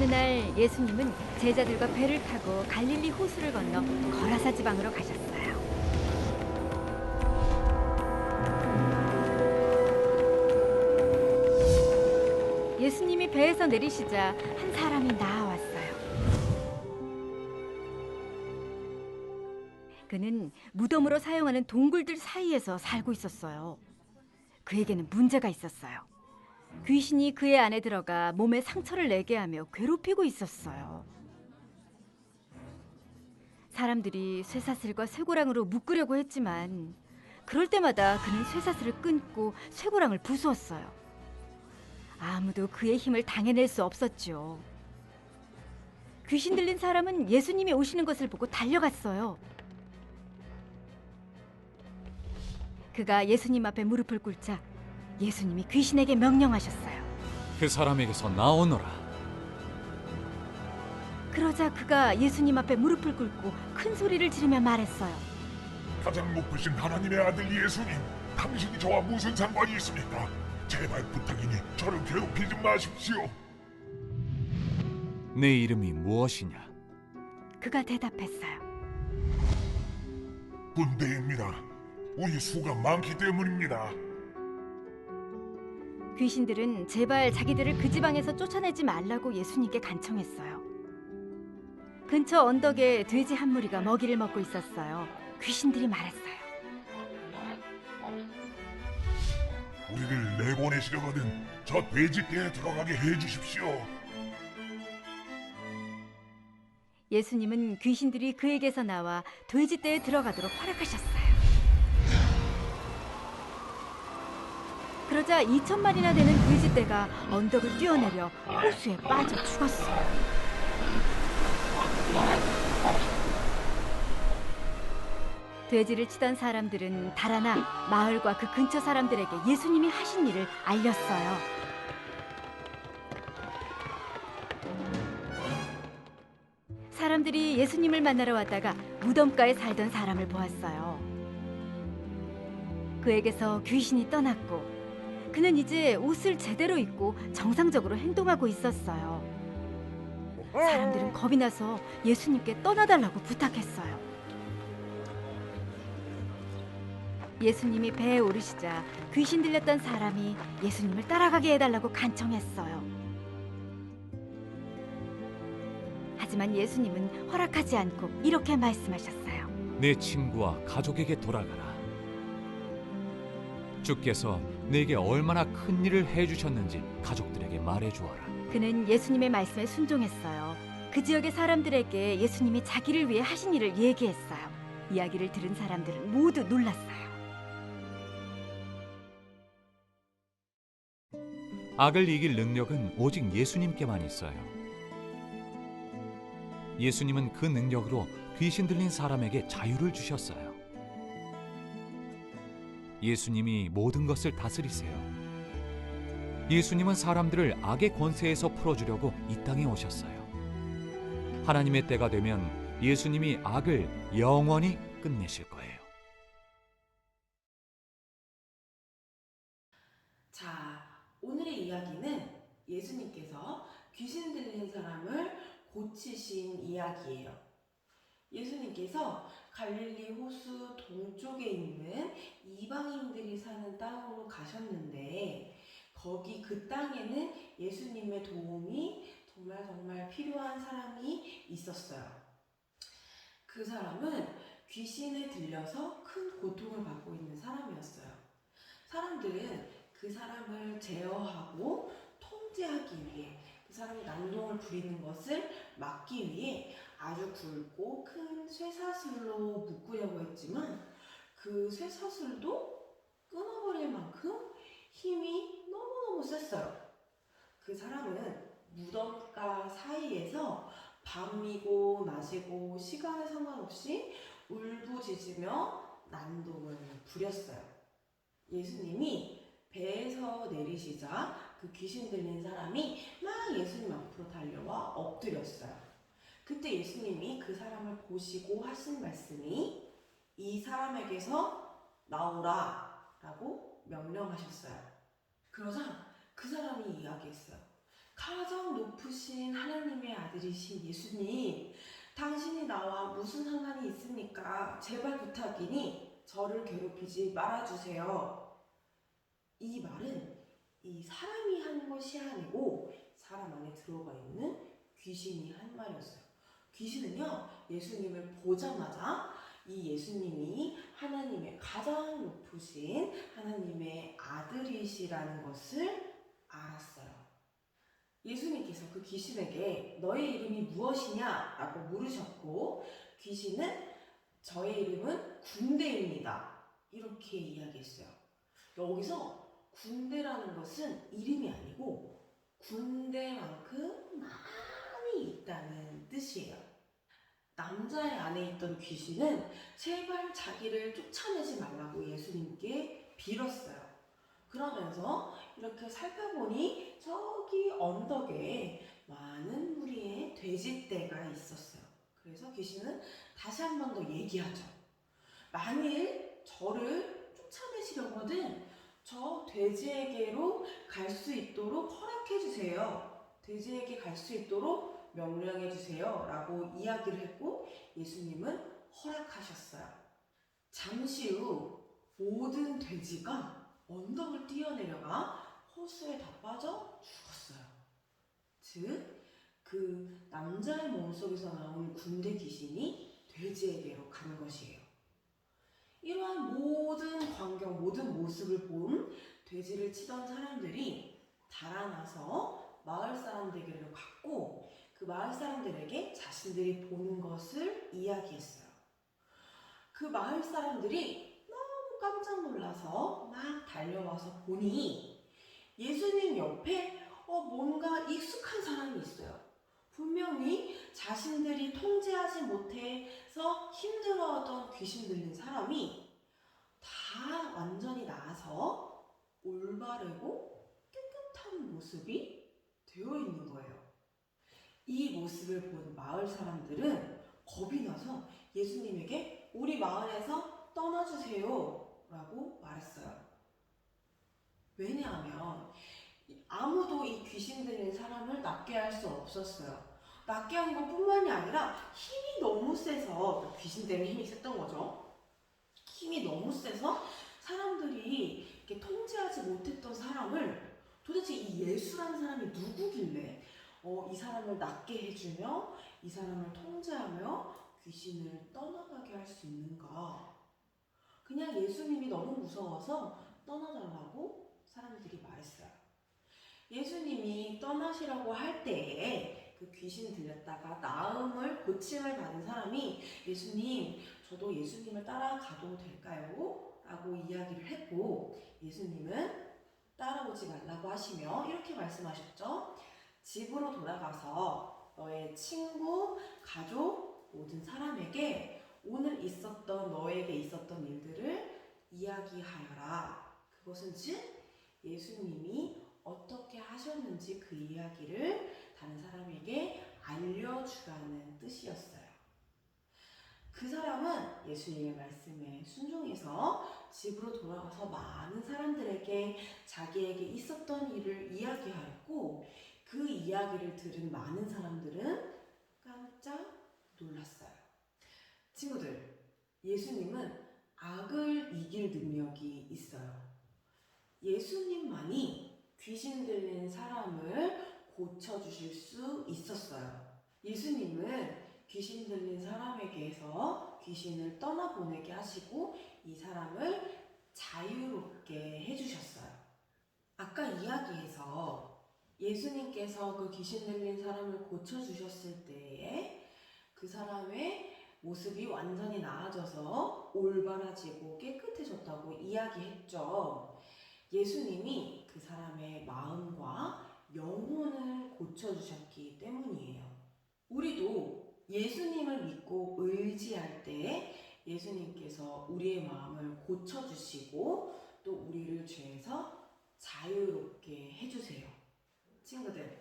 어느 날 예수님은 제자들과 배를 타고 갈릴리 호수를 건너 거라사 지방으로 가셨어요. 예수님이 배에서 내리시자 한 사람이 나와왔어요. 그는 무덤으로 사용하는 동굴들 사이에서 살고 있었어요. 그에게는 문제가 있었어요. 귀신이 그의 안에 들어가 몸에 상처를 내게 하며 괴롭히고 있었어요. 사람들이 쇠사슬과 쇠고랑으로 묶으려고 했지만 그럴 때마다 그는 쇠사슬을 끊고 쇠고랑을 부수었어요. 아무도 그의 힘을 당해낼 수 없었죠. 귀신 들린 사람은 예수님이 오시는 것을 보고 달려갔어요. 그가 예수님 앞에 무릎을 꿇자 예수님이 귀신에게 명령하셨어요. 그 사람에게서 나오너라. 그러자 그가 예수님 앞에 무릎을 꿇고 큰 소리를 지르며 말했어요. 가장 높으신 하나님의 아들 예수님, 당신이 저와 무슨 상관이 있습니까? 제발 부탁이니 저를 괴롭히지 마십시오. 내 이름이 무엇이냐? 그가 대답했어요. 군대입니다. 우리 수가 많기 때문입니다. 귀신들은 제발 자기들을 그 지방에서 쫓아내지 말라고 예수님께 간청했어요. 근처 언덕에 돼지 한 무리가 먹이를 먹고 있었어요. 귀신들이 말했어요. 우리를 내보내시려거든 저 돼지떼에 들어가게 해주십시오. 예수님은 귀신들이 그에게서 나와 돼지떼에 들어가도록 허락하셨어요. 그러자 2천 마리나 되는 돼지떼가 언덕을 뛰어내려 호수에 빠져 죽었어요. 돼지를 치던 사람들은 달아나 마을과 그 근처 사람들에게 예수님이 하신 일을 알렸어요. 사람들이 예수님을 만나러 왔다가 무덤가에 살던 사람을 보았어요. 그에게서 귀신이 떠났고 그는 이제 옷을 제대로 입고 정상적으로 행동하고 있었어요. 사람들은 겁이 나서 예수님께 떠나달라고 부탁했어요. 예수님이 배에 오르시자 귀신 들렸던 사람이 예수님을 따라가게 해달라고 간청했어요. 하지만 예수님은 허락하지 않고 이렇게 말씀하셨어요. 내 친구와 가족에게 돌아가라. 주께서 내게 얼마나 큰 일을 해주셨는지 가족들에게 말해주어라. 그는 예수님의 말씀에 순종했어요. 그 지역의 사람들에게 예수님이 자기를 위해 하신 일을 얘기했어요. 이야기를 들은 사람들은 모두 놀랐어요. 악을 이길 능력은 오직 예수님께만 있어요. 예수님은 그 능력으로 귀신 들린 사람에게 자유를 주셨어요. 예수님이 모든 것을 다스리세요. 예수님은 사람들을 악의 권세에서 풀어주려고 이 땅에 오셨어요. 하나님의 때가 되면 예수님이 악을 영원히 끝내실 거예요. 자, 오늘의 이야기는 예수님께서 귀신 들린 사람을 고치신 이야기예요. 예수님께서 갈릴리 호수 동쪽에 있는 이방인들이 사는 땅으로 가셨는데 거기 그 땅에는 예수님의 도움이 정말 정말 필요한 사람이 있었어요. 그 사람은 귀신에 들려서 큰 고통을 받고 있는 사람이었어요. 사람들은 그 사람을 제어하고 통제하기 위해 그 사람이 난동을 부리는 것을 막기 위해 아주 굵고 큰 쇠사슬로 묶으려고 했지만 그 쇠사슬도 끊어버릴 만큼 힘이 너무너무 셌어요. 그 사람은 무덤가 사이에서 밤이고 낮이고 시간에 상관없이 울부짖으며 난동을 부렸어요. 예수님이 배에서 내리시자 그 귀신 들린 사람이 막 예수님 앞으로 달려와 엎드렸어요. 그때 예수님이 그 사람을 보시고 하신 말씀이 이 사람에게서 나오라 라고 명령하셨어요. 그러자 그 사람이 이야기했어요. 가장 높으신 하나님의 아들이신 예수님, 당신이 나와 무슨 상관이 있습니까? 제발 부탁이니 저를 괴롭히지 말아주세요. 이 말은 이 사람이 한 것이 아니고 사람 안에 들어가 있는 귀신이 한 말이었어요. 귀신은요, 예수님을 보자마자 이 예수님이 하나님의 가장 높으신 하나님의 아들이시라는 것을 알았어요. 예수님께서 그 귀신에게 너의 이름이 무엇이냐? 라고 물으셨고, 귀신은 저의 이름은 군대입니다. 이렇게 이야기했어요. 여기서 군대라는 것은 이름이 아니고 군대만큼 많이 있다는 뜻이에요. 남자의 안에 있던 귀신은 제발 자기를 쫓아내지 말라고 예수님께 빌었어요. 그러면서 이렇게 살펴보니 저기 언덕에 많은 무리의 돼지떼가 있었어요. 그래서 귀신은 다시 한 번 더 얘기하죠. 만일 저를 쫓아내시려거든 저 돼지에게로 갈 수 있도록 허락해 주세요. 돼지에게 갈 수 있도록 명령해 주세요. 라고 이야기를 했고 예수님은 허락하셨어요. 잠시 후 모든 돼지가 언덕을 뛰어내려가 호수에 다 빠져 죽었어요. 즉, 그 남자의 몸속에서 나온 군대 귀신이 돼지에게로 간 것이에요. 이러한 모든 광경, 모든 모습을 본 돼지를 치던 사람들이 달아나서 마을 사람들에게로 갔고 그 마을 사람들에게 자신들이 보는 것을 이야기했어요. 그 마을 사람들이 너무 깜짝 놀라서 막 달려와서 보니 예수님 옆에 어, 뭔가 익숙한 사람이 있어요. 분명히 자신들이 통제하지 못해서 힘들어하던 귀신 들린 사람이 다 완전히 나아서 올바르고 깨끗한 모습이 되어 있는 거예요. 이 모습을 본 마을 사람들은 겁이 나서 예수님에게 우리 마을에서 떠나주세요 라고 말했어요. 왜냐하면 아무도 이 귀신 들린 사람을 낫게 할 수 없었어요. 낫게 한 것 뿐만이 아니라 힘이 너무 세서 귀신 때문에 힘이 셌던 거죠. 힘이 너무 세서 사람들이 통제하지 못했던 사람을 도대체 이 예수라는 사람이 누구길래 어, 이 사람을 낫게 해주며 이 사람을 통제하며 귀신을 떠나가게 할 수 있는가? 그냥 예수님이 너무 무서워서 떠나달라고 사람들이 말했어요. 예수님이 떠나시라고 할 때에 그 귀신 들렸다가 나음을 고침을 받은 사람이 예수님 저도 예수님을 따라가도 될까요? 라고 이야기를 했고 예수님은 따라오지 말라고 하시며 이렇게 말씀하셨죠. 집으로 돌아가서 너의 친구, 가족, 모든 사람에게 오늘 있었던 너에게 있었던 일들을 이야기하여라. 그것은 즉 예수님이 어떻게 하셨는지 그 이야기를 다른 사람에게 알려주라는 뜻이었어요. 그 사람은 예수님의 말씀에 순종해서 집으로 돌아가서 많은 사람들에게 자기에게 있었던 일을 이야기하였고 그 이야기를 들은 많은 사람들은 깜짝 놀랐어요. 친구들, 예수님은 악을 이길 능력이 있어요. 예수님만이 귀신 들린 사람을 고쳐주실 수 있었어요. 예수님은 귀신 들린 사람에게서 귀신을 떠나보내게 하시고 이 사람을 자유롭게 해주셨어요. 아까 이야기에서 예수님께서 그 귀신 들린 사람을 고쳐주셨을 때에 그 사람의 모습이 완전히 나아져서 올바라지고 깨끗해졌다고 이야기했죠. 예수님이 그 사람의 마음과 영혼을 고쳐주셨기 때문이에요. 우리도 예수님을 믿고 의지할 때 예수님께서 우리의 마음을 고쳐주시고 또 우리를 죄에서 자유롭게 해주세요. 친구들,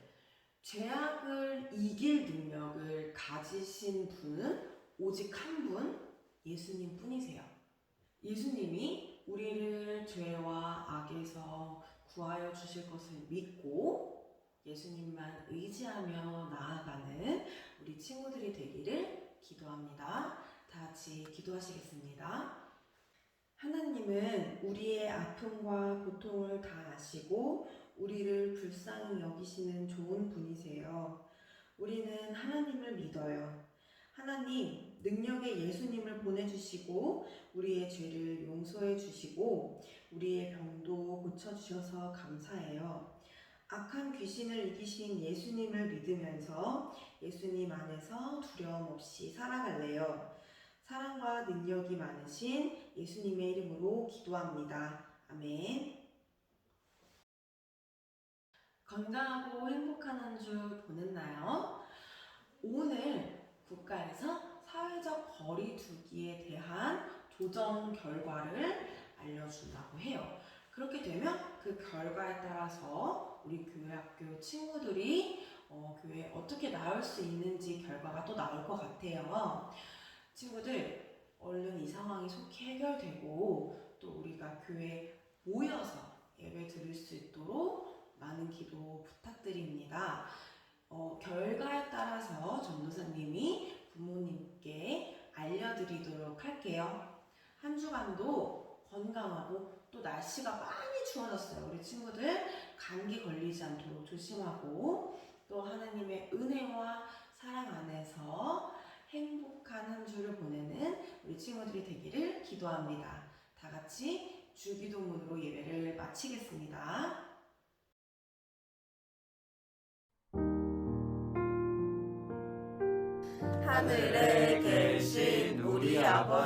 죄악을 이길 능력을 가지신 분은 오직 한 분, 예수님 뿐이세요. 예수님이 우리를 죄와 악에서 구하여 주실 것을 믿고 예수님만 의지하며 나아가는 우리 친구들이 되기를 기도합니다. 다 같이 기도하시겠습니다. 하나님은 우리의 아픔과 고통을 다 아시고 우리를 불쌍히 여기시는 좋은 분이세요. 우리는 하나님을 믿어요. 하나님, 능력의 예수님을 보내주시고 우리의 죄를 용서해 주시고 우리의 병도 고쳐주셔서 감사해요. 악한 귀신을 이기신 예수님을 믿으면서 예수님 안에서 두려움 없이 살아갈래요. 사랑과 능력이 많으신 예수님의 이름으로 기도합니다. 아멘. 건강하고 행복한 한 주 보냈나요? 오늘 국가에서 사회적 거리 두기에 대한 조정 결과를 알려준다고 해요. 그렇게 되면 그 결과에 따라서 우리 교회 학교 친구들이 어, 교회에 어떻게 나올 수 있는지 결과가 또 나올 것 같아요. 친구들, 얼른 이 상황이 속히 해결되고 또 우리가 교회에 모여서 예배 드릴 수 있도록 많은 기도 부탁드립니다. 어, 결과에 따라서 전도사님이 부모님께 알려드리도록 할게요. 한 주간도 건강하고 또 날씨가 많이 추워졌어요. 우리 친구들 감기 걸리지 않도록 조심하고 또 하나님의 은혜와 사랑 안에서 행복한 한 주를 보내는 우리 친구들이 되기를 기도합니다. 다 같이 주기도문으로 예배를 마치겠습니다.